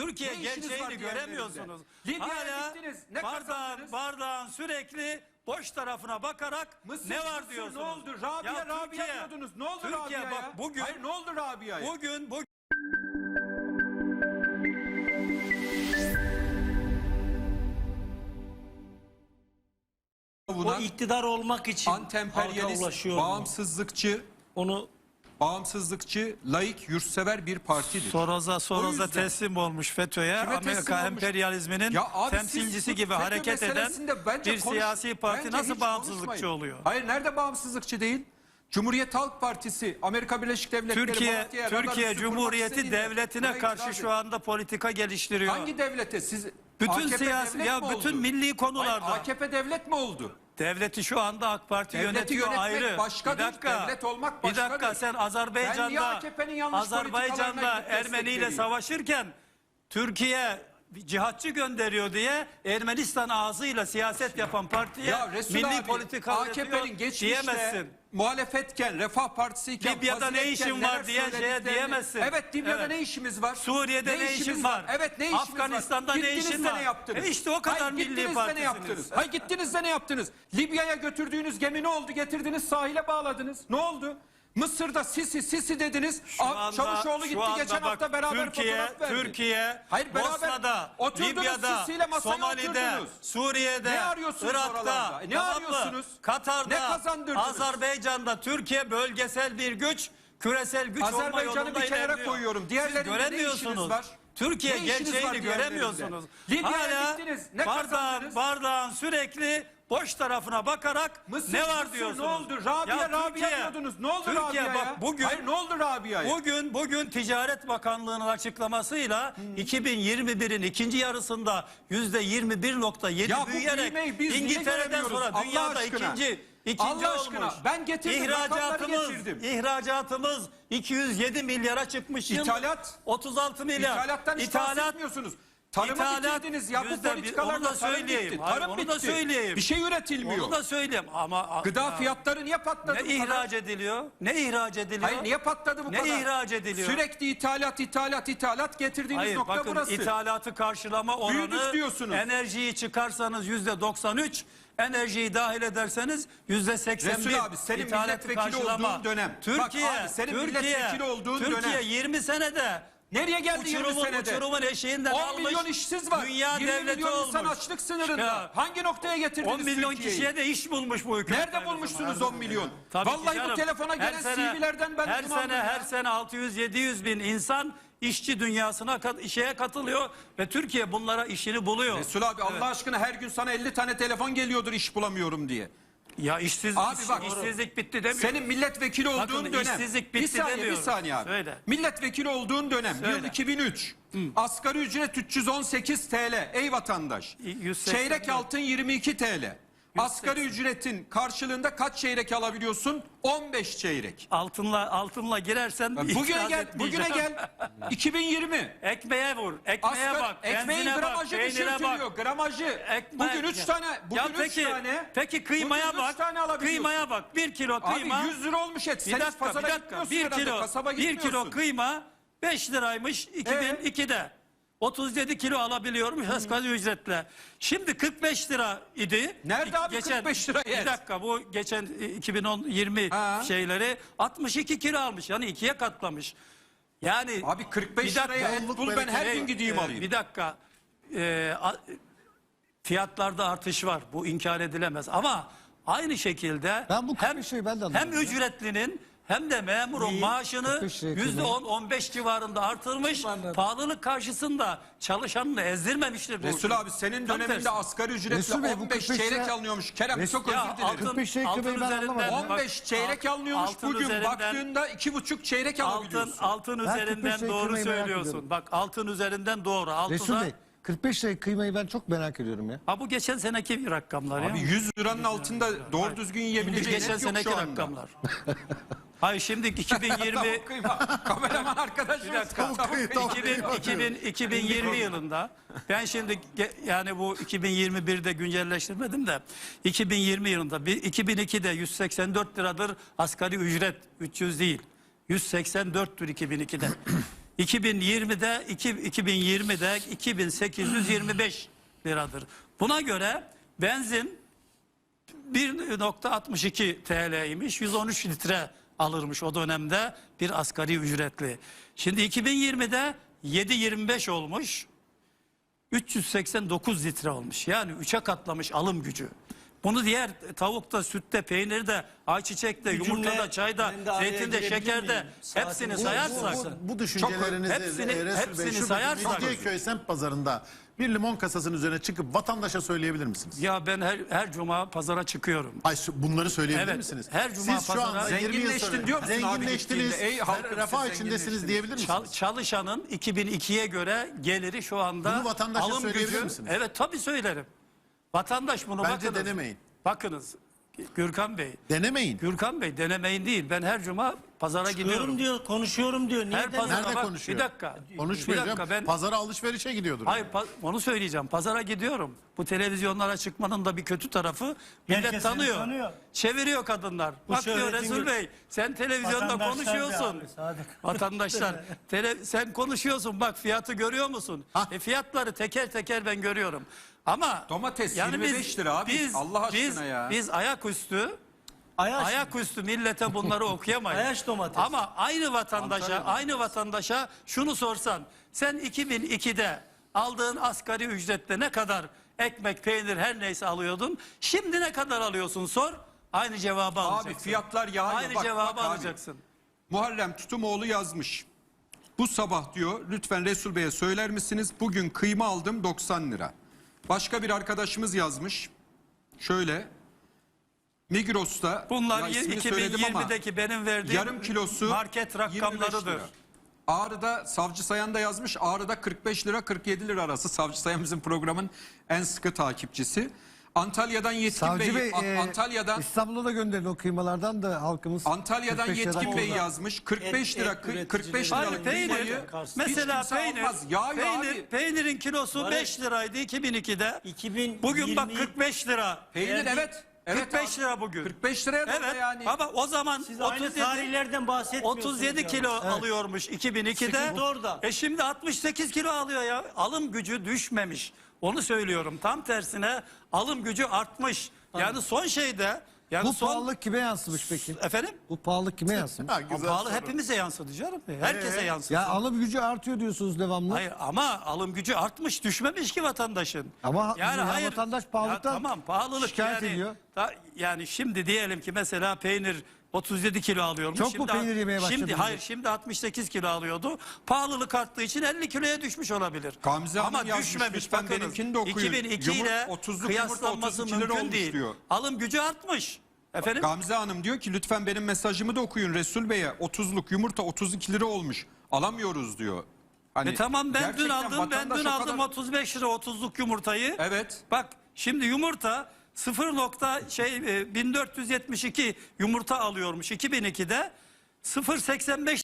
Türkiye Ne işiniz var gerçeğini göremiyorsunuz. Libya'ya Hala gittiniz, ne bardağın, kazandınız? bardağın sürekli boş tarafına bakarak Mısır, ne var Mısır diyorsunuz. Ne oldu? Rabia, Ya Rabia Türkiye- diyordunuz. Ne oldu Türkiye Rabia'ya? bak bugün Hayır ne oldu Rabia'ya? bugün bugün O iktidar olmak için halka ulaşıyor. mu? bağımsızlıkçı, Onu bağımsızlıkçı, laik, yurtsever bir partidir. Soroz'a Soroz'a yüzden- teslim olmuş FETÖ'ye Kime teslim Amerika olmuş? emperyalizminin Ya abi temsilcisi gibi FETÖ hareket eden meselesinde bence bir konuş- siyasi parti bence nasıl hiç bağımsızlıkçı konuşmayın. oluyor? Hayır nerede bağımsızlıkçı değil? Cumhuriyet Halk Partisi, Amerika Birleşik Devletleri, Türkiye Malatya, Türkiye Üssü Cumhuriyeti istediğinde devletine karşı şu anda politika geliştiriyor. Hangi devlete? Siz bütün AKP siyasi devlet ya mi bütün oldu? milli Hayır, konularda AKP devlet mi oldu? Devleti şu anda AK Parti Devleti yönetiyor yönetmek ayrı. başkadır, bir dakika. devlet olmak Bir başkadır. dakika sen Ben niye Azerbaycan'da AKP'nin yanlış politikalarına Azerbaycan'da Ermeni ile vereyim? savaşırken Türkiye bir cihatçı gönderiyor diye Ermenistan ağzıyla siyaset yapan partiye Ya Resul milli abi, politika AKP'nin geçmişte diyemezsin. muhalefetken, Refah Partisi iken, Libya'da ne işin var diye şeye diyemezsin. Evet Libya'da Evet. ne işimiz var? Suriye'de ne, işimiz işin var? Evet ne işimiz Afganistan'da var? ne Gittiniz işin var? ne yaptınız? E işte o kadar Hayır, milli de ne partisiniz. yaptınız? Hayır gittiniz de ne yaptınız? Libya'ya götürdüğünüz gemi ne oldu? Getirdiniz sahile bağladınız. Ne oldu? Mısır'da Sisi Sisi dediniz. Şu anda- Çavuşoğlu gitti anda geçen bak, hafta beraber Türkiye, fotoğraf verdi. Türkiye, Hayır, beraber Bosna'da, Libya'da, Somali'de, oturdunuz. Suriye'de, Ne arıyorsunuz Irak'ta, oralarda? Ne tamam arıyorsunuz? Katar'da, Ne kazandırdınız? Azerbaycan'da Türkiye bölgesel bir güç, küresel güç olma Azerbaycan'ı yolunda bir kenara ilerliyor. koyuyorum. Diğerlerinde ne işiniz var? Türkiye Ne gerçeğini göremiyorsunuz. Libya'ya gittiniz, ne bardağın, kazandınız? bardağın sürekli boş tarafına bakarak Mısır, ne var Mısır, diyorsunuz. Ne oldu? Rabia Ya Rabia Türkiye- diyordunuz. Ne oldu Türkiye Rabia'ya? bak bugün Hayır ne oldu Rabia'ya? Bugün bugün Ticaret Bakanlığı'nın açıklamasıyla 2021'in ikinci yarısında yüzde 21.7 Ya bu büyüyerek İngiltere'den sonra dünyada aşkına. ikinci ikinci Allah aşkına. olmuş. Ben getirdim, İhracatımız, getirdim. ihracatımız 207 milyara çıkmış. İthalat? 36 milyar. İthalattan hiç Tarımı İthalat bitirdiniz ya bu yüzde bir- politikalarla onu da tarım söyleyeyim. bitti. Hayır, Tarım onu bitti. da söyleyeyim. Bir şey üretilmiyor. Onu da söyleyeyim ama Gıda Ya, fiyatları niye patladı ne bu kadar? ihraç ediliyor? Ne ihraç ediliyor? Hayır niye patladı bu Ne kadar? ihraç ediliyor? Sürekli ithalat, ithalat, ithalat getirdiğiniz Hayır nokta bakın burası. ithalatı karşılama oranı Büyüdük diyorsunuz. enerjiyi çıkarsanız yüzde 93 enerjiyi dahil ederseniz yüzde 81 Resul abi, senin ithalatı milletvekili olduğun dönem. Bak Türkiye, abi, senin Türkiye, milletvekili olduğun Türkiye dönem. 20 senede Nereye geldi 20 uçurumun, senede? uçurumun eşiğinden 10 almış. milyon işsiz var. Dünya 20 devleti milyon olmuş. insan açlık sınırında. Ya, Hangi noktaya getirdiniz 10 milyon kişiye de iş bulmuş bu hükümet. Nerede bulmuşsunuz 10 milyon? Tabii Vallahi bu canım. telefona Her gelen sene- CV'lerden ben her sene ya. her sene 600-700 bin insan işçi dünyasına şeye katılıyor ve Türkiye bunlara işini buluyor. Resul abi Allah aşkına her gün sana 50 tane telefon geliyordur iş bulamıyorum diye. Ya işsiz, Abi bak- işsizlik bitti demiyor. Senin milletvekili olduğun Bakın, dönem. işsizlik bir bitti saniye bir demiyorum. saniye abi. Söyle. Milletvekili olduğun dönem yıl Söyle. 2003. Asgari ücret 318 TL ey vatandaş. 184. Çeyrek altın 22 TL. Asgari ücretin karşılığında kaç çeyrek alabiliyorsun? 15 çeyrek. altınla altınla girersen Bugüne itiraz gel, etmeyeceğim. bugüne gel. 2020. Ekmeğe vur, ekmeğe Asgari, bak, ekmeğin benzine bak, gramajı peynire düşürtülüyor. bak. Gramajı. Ekmek- Bugün 3 tane, bugün ya 3 peki, tane. Peki kıymaya bugün üç bak. tane alabiliyorsun. Kıymaya bak. Bir kilo kıyma. Abi 100 lira olmuş et. Sen hiç pazara gitmiyorsun Bir herhalde, kilo, kasaba bir kilo kıyma 5 liraymış 2002'de. 37 kilo alabiliyormuş asgari ücretle. Şimdi 45 lira idi. Nerede abi 45 lira Bir dakika bu geçen e, 2010-20 Ha. şeyleri 62 kilo almış. Yani ikiye katlamış. Yani Abi 45 bir dakika, liraya et bul ben her gün gideyim e, alayım. Bir dakika. E, a- fiyatlarda artış var. Bu inkar edilemez. Ama aynı şekilde Ben bu hem, 45 lirayı ben de hem anlamadım ya. ücretlinin hem de memurun Neyi? maaşını 45 liraya yüzde 10-15 civarında artırmış. Anladım. Pahalılık karşısında çalışanını ezdirmemiştir. Resul abi senin Tam döneminde tersi. asgari ücretle Resul Bey, bu 15 45 çeyrek lira- alınıyormuş. Kerem Resul- çok Ya özür dilerim. altın- 45 şey altın ben üzerinden anlamadım. bak, 15 çeyrek alt- alınıyormuş altın bugün üzerinden- baktığında 2,5 çeyrek Altın, alabiliyorsun. altın Ben üzerinden 45 lirayı doğru kıymayı merak söylüyorsun. ediyorum. Bak altın üzerinden doğru. Altında, Resul Bey 45 liraya kıymayı ben çok merak ediyorum ya. Ha bu geçen seneki rakamlar ya. Abi 100 liranın altında doğru düzgün yiyebileceğin geçen et yok seneki şu anda. rakamlar. Hayır şimdi 2020 Tavuk kıyma. Kameraman arkadaşımız. Tavuk kıyma. 2000, 2000, 2020 yılında ben şimdi ge- yani bu 2021'de güncelleştirmedim de 2020 yılında bir 2002'de 184 liradır asgari ücret 300 değil 184'tür 2002'de. 2020'de iki- 2020'de 2825 liradır. Buna göre benzin 1.62 TL'ymiş. 113 litre alırmış o dönemde bir asgari ücretli. Şimdi 2020'de 7.25 olmuş. 389 litre olmuş. Yani 3'e katlamış alım gücü. Bunu diğer tavukta, sütte, peynirde, ayçiçekte, Bir yumurtada, çayda, zeytinde, şekerde hepsini Bu- bu- sayarsak Bu, bu düşüncelerinizi hepsini- e, Resul hepsini Bey, sayarsak- Mecidiyeköy semt pazarında bir limon kasasının üzerine çıkıp vatandaşa söyleyebilir misiniz? ya ben her, her cuma pazara çıkıyorum. Ay şu- bunları söyleyebilir Evet, misiniz? her cuma Siz şu pazara- anda 20 yıl Zenginleştin sonra diyor musun abi zenginleştiniz, gittiğinde? Ey halkım, refah siz içindesiniz zenginleştiniz. diyebilir misiniz? Çal- çalışanın 2002'ye göre geliri şu anda Bunu vatandaşa alım söyleyebilir gücü. misiniz? Evet tabii söylerim. Vatandaş bunu Bence bakınız. denemeyin. Bakınız Gürkan Bey. Denemeyin. Gürkan Bey denemeyin değil. Ben her cuma pazara gidiyorum. Diyorum diyor, konuşuyorum diyor. Niye Her demiyor? pazara Nerede bak, konuşuyor? Bir dakika. Konuşmuyor Bir dakika ben Pazara alışverişe gidiyordur. Hayır pa- onu söyleyeceğim. Pazara gidiyorum. Bu televizyonlara çıkmanın da bir kötü tarafı millet Herkes seni tanıyor. tanıyor. Çeviriyor kadınlar. Bu Bak diyor şöhretin Resul Bey sen televizyonda Vatandaşlar konuşuyorsun. da abi, Sadık. Vatandaşlar tele- sen konuşuyorsun bak fiyatı görüyor musun? Ha. E fiyatları teker teker ben görüyorum. Ama Domates 25 lira abi. Biz, Allah aşkına biz, ya. Biz ayaküstü Ayaş. ayaküstü millete bunları okuyamayız. Ayaş domates. Ama aynı vatandaşa, aynı vatandaşa şunu sorsan, sen 2002'de aldığın asgari ücretle ne kadar ekmek, peynir her neyse alıyordun, şimdi ne kadar alıyorsun sor, aynı cevabı alacaksın. Abi fiyatlar yağıyor. Aynı Bak, cevabı bak abi. alacaksın. Muharrem Tutumoğlu yazmış. Bu sabah diyor lütfen Resul Bey'e söyler misiniz? Bugün kıyma aldım 90 lira. Başka bir arkadaşımız yazmış. Şöyle. Migros'ta Bunlar ya ismini söyledim ama 2020'deki benim verdiğim yarım kilosu market 25 rakamlarıdır. lira. Ağrı'da Savcı Sayan da yazmış. Ağrı'da 45 lira 47 lira arası. Savcı Sayan bizim programın en sıkı takipçisi. Antalya'dan Yetkin Savcı Bey, Bey, e, Antalya'dan İstanbul'a da gönderin o kıymalardan da halkımız. Antalya'dan 45 liradan Yetkin Bey oldu. yazmış. 45 lira Et- et 45 üreticileri- Hayır liralık peynir. kıymayı Mesela kimse peynir. almaz. Yağıyor peynir abi. peynirin kilosu Barış, 5 liraydı 2002'de. 2020 Bugün bak 45 lira. Peynir Verdi- evet. Evet 45 abi. lira bugün. 45 liraya da Evet yani. ama o zaman Siz aynı 37, tarihlerden bahsetmiyorsunuz. 37 ya. kilo alıyormuş 2002'de. Sıkıntı orada. E şimdi 68 kilo alıyor ya. Alım gücü düşmemiş. Onu söylüyorum. Tam tersine alım gücü artmış. Yani son şeyde yani Bu son pahalılık kime yansımış peki? efendim Bu pahalılık kime yansımış? Ha, pahalı hepimize yansıdı canım. Herkese yansıdı. Ya alım gücü artıyor diyorsunuz devamlı. Hayır ama alım gücü artmış düşmemiş ki vatandaşın. Ama ya vatandaş pahalılıktan Ya tamam pahalılık şikayet yani, ediyor. da- yani şimdi diyelim ki mesela peynir 37 kilo alıyormuş. Çok mu şimdi, peynir yemeye Şimdi başladınız? hayır şimdi 68 kilo alıyordu. Pahalılık arttığı için 50 kiloya düşmüş olabilir. Gamze Hanım Ama yazmış, düşmemiş lütfen bakınız. benimkini de okuyun. 2002 ile Yumurt- 30'luk yumurta kıyaslanması 32 lira mümkün olmuş değil. diyor. Alım gücü artmış. Efendim? Gamze Hanım diyor ki lütfen benim mesajımı da okuyun Resul Bey'e. 30'luk yumurta 32 lira olmuş. Alamıyoruz diyor. Hani E tamam ben dün aldım ben vatandaş dün o aldım kadar- 35 lira 30'luk yumurtayı. Evet. Bak şimdi yumurta 0 nokta şey e, 1472 yumurta alıyormuş 2002'de 0.85